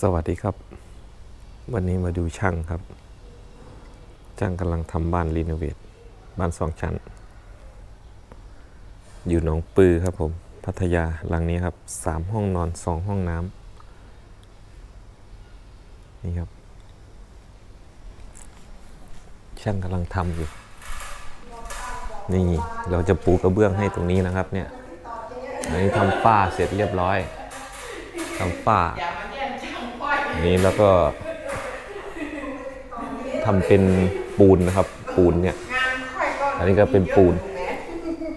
สวัสดีครับ วันนี้มาดูช่างครับ ช่างกำลังทำบ้านรีโนเวทบ้านสองชั้น อยู่หนองปือครับผมพัทยาหลังนี้ครับสามห้องนอนสองห้องน้ำนี่ครับ ช่างกำลังทำอยู่ นี่เราจะปูกระเบื้องให้ตรงนี้นะครับเนี่ยอันนี้ทำฝ้าเสร็จเรียบร้อยทำฝ้า นี่แล้วก็ทำเป็นปูนนะครับ ปูนเนี่ย อันนี้ก็เป็นปูน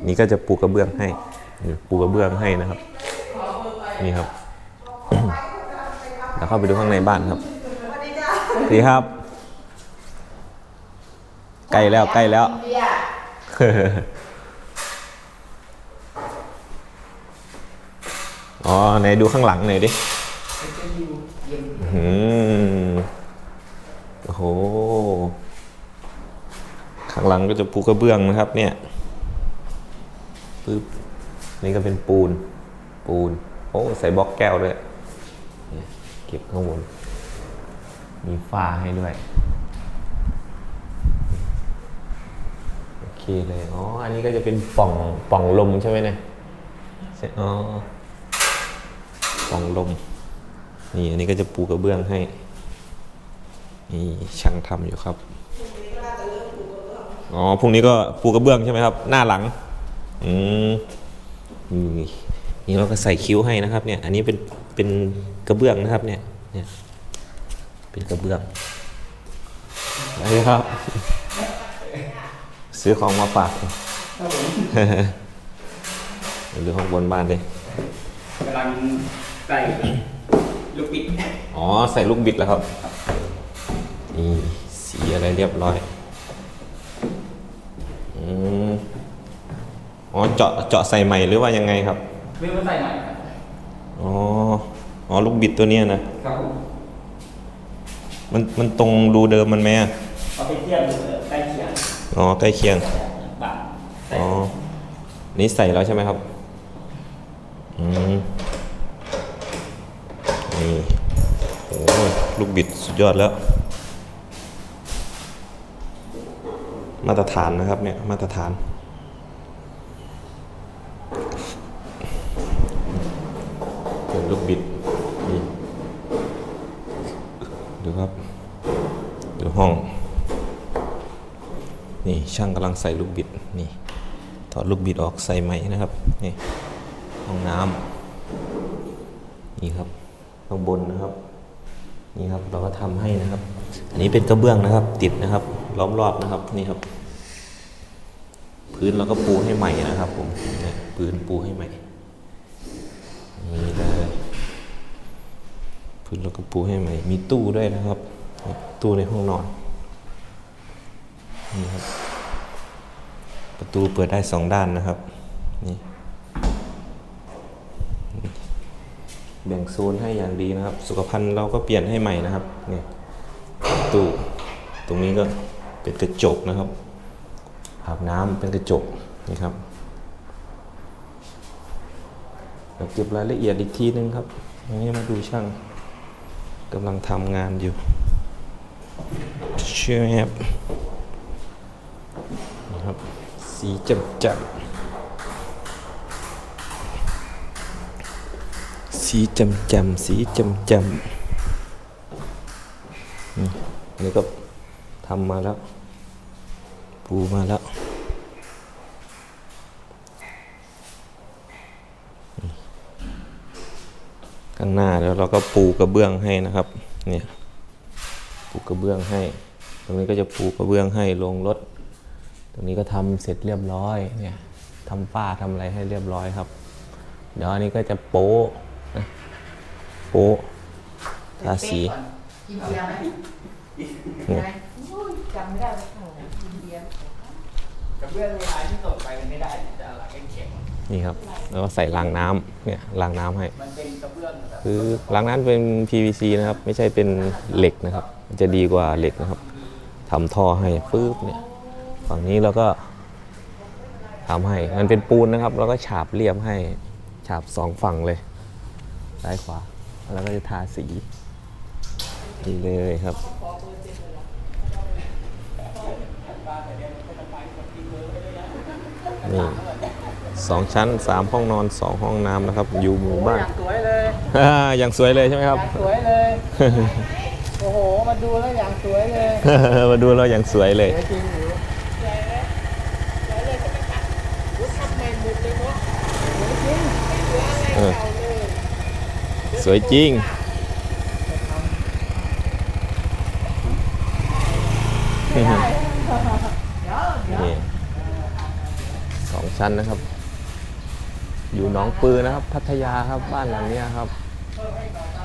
นี่ก็จะปูกระเบื้องให้ปูกระเบื้องให้นะครับ นี่ครับแล้วเข้าไปดูข้างในบ้านครับดีครับใกล้แล้วใกล้แล้วอ๋อไหนดูข้างหลังหน่อยดิ อืมโอ้โห ข้างหลังก็จะปูกระเบื้องนะครับ เนี่ยปึ๊บนี่ก็เป็นปูน ปูน โอ้ ใส่บล็อกแก้วด้วยเก็บข้างบน มีฝ้าให้ด้วย โอเคเลย อ๋อ อันนี้ก็จะเป็นป่องป่องลมใช่ไหมเนี่ย อ๋อ ป่องลม นี่อันนี้ก็จะปูกระเบื้องให้ นี่ช่างทำอยู่ครับอ๋อพรุ่งนี้ก็ปูกระเบื้องใช่ไหมครับ หน้าหลัง อืมนี่นี่เราก็ใส่คิ้วให้นะครับ เนี่ย อันนี้เป็นเป็นกระเบื้องนะครับ เนี่ย เนี่ย เป็นกระเบื้องอะไรครับ ซื้อของมาฝากดูข้างบนบ้านเลยกำลังใส่ ลูกบิดอ๋อใส่ลูกบิดแล้วครับ นี่สีอะไรเรียบร้อย อืมอ๋อเจาะเจาะใส่ใหม่หรือว่ายังไงครับเรื่องมาใส่ใหม่ครับอ๋อ อ๋อลูกบิดตัวเนี้ยนะ ครับผมมันมันตรงรูเดิมมันไหมอะเอาไปเทียบดูเลยใกล้เคียงอ๋อใกล้เคียง บาทใส่อ๋อ นี่ใส่แล้วใช่ไหมครับ อืม นี่โอ้ย ลูกบิดสุดยอดแล้ว มาตรฐานนะครับเนี่ยมาตรฐาน เป็นลูกบิดนี่ดูครับ ดูห้อง นี่ช่างกำลังใส่ลูกบิดนี่ถอดลูกบิดออกใส่ใหม่นะครับนี่ห้องน้ำนี่ครับข้างบนนะครับ นี่ครับเราก็ทำให้นะครับ อันนี้เป็นกระเบื้องนะครับ ติดนะครับ ล้อมรอบนะครับนี่ครับ พื้นเราก็ปูให้ใหม่นะครับ ผมเนี่ยพื้นปูให้ใหม่นี่เลยพื้นเราก็ปูให้ใหม่ มีตู้ด้วยนะครับ ตู้ในห้องนอนนี่ครับ ประตูเปิดได้สองด้านนะครับนี่ แบ่งโซนให้อย่างดีนะครับ สุขภัณฑ์เราก็เปลี่ยนให้ใหม่นะครับเนี่ประตูตรงนี้ก็เป็นกระจกนะครับอาบน้ำเป็นกระจกนี่ครับเราเก็บรายละเอียดอีกทีนึงครับอันนี้มาดูช่างกำลังทำงานอยู่เชื่อไหมครับนะครับสีจำจำ สีจำจำสีจำจำนี่อันนี้ก็ทำมาแล้ว ปูมาแล้ว ข้างหน้าแล้วเราก็ปูกระเบื้องให้นะครับ เนี่ย ปูกระเบื้องให้ ตรงนี้ก็จะปูกระเบื้องให้ลงรถ ตรงนี้ก็ทำเสร็จเรียบร้อย เนี่ยทำฝ้าทำอะไรให้เรียบร้อยครับ เดี๋ยวอันนี้ก็จะโป๊ โป๊ะทาสีกินเบียร์ไหมเนี่ยจำไม่ได้ว่าของกินเบียร์กับเรื่องเวลาที่ส่งไปมันไม่ได้จะหลักแข็งนี่ครับ แล้วก็ใส่รางน้ำเนี่ยรางน้ำให้ๆมันเป็นกระเบื้องแบบคือรางน้ำเป็น PVC นะครับ ไม่ใช่เป็นเหล็กนะครับมันจะดีกว่าเหล็กนะครับทำท่อให้ปึ๊บเนี่ยฝั่งนี้เราก็ทำให้ มันเป็นปูนนะครับ แล้วก็ฉาบเรียบให้ ฉาบสองฝั่งเลยซ้ายขวา แล้วก็จะทาสีนี่เลยครับ นี่สองชั้นสามห้องนอนสองห้องน้ำนะครับ อยู่หมู่บ้าน อย่างสวยเลยอย่างสวยเลยใช่ไหมครับ อย่างสวยเลย โอ้โห มาดูแล้วอย่างสวยเลย มาดูเราอย่างสวยเลยสวยจริงหรือ เออ สวยจริง นี่สองชั้นนะครับ อยู่หนองปือนะครับ พัทยาครับบ้านหลังนี้ครับ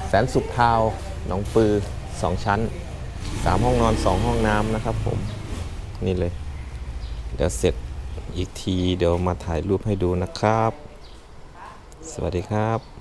แสนสุขทาวหนองปือสองชั้นสามห้องนอนสองห้องน้ำนะครับผม นี่เลย เดี๋ยวเสร็จอีกทีเดี๋ยวมาถ่ายรูปให้ดูนะครับ สวัสดีครับ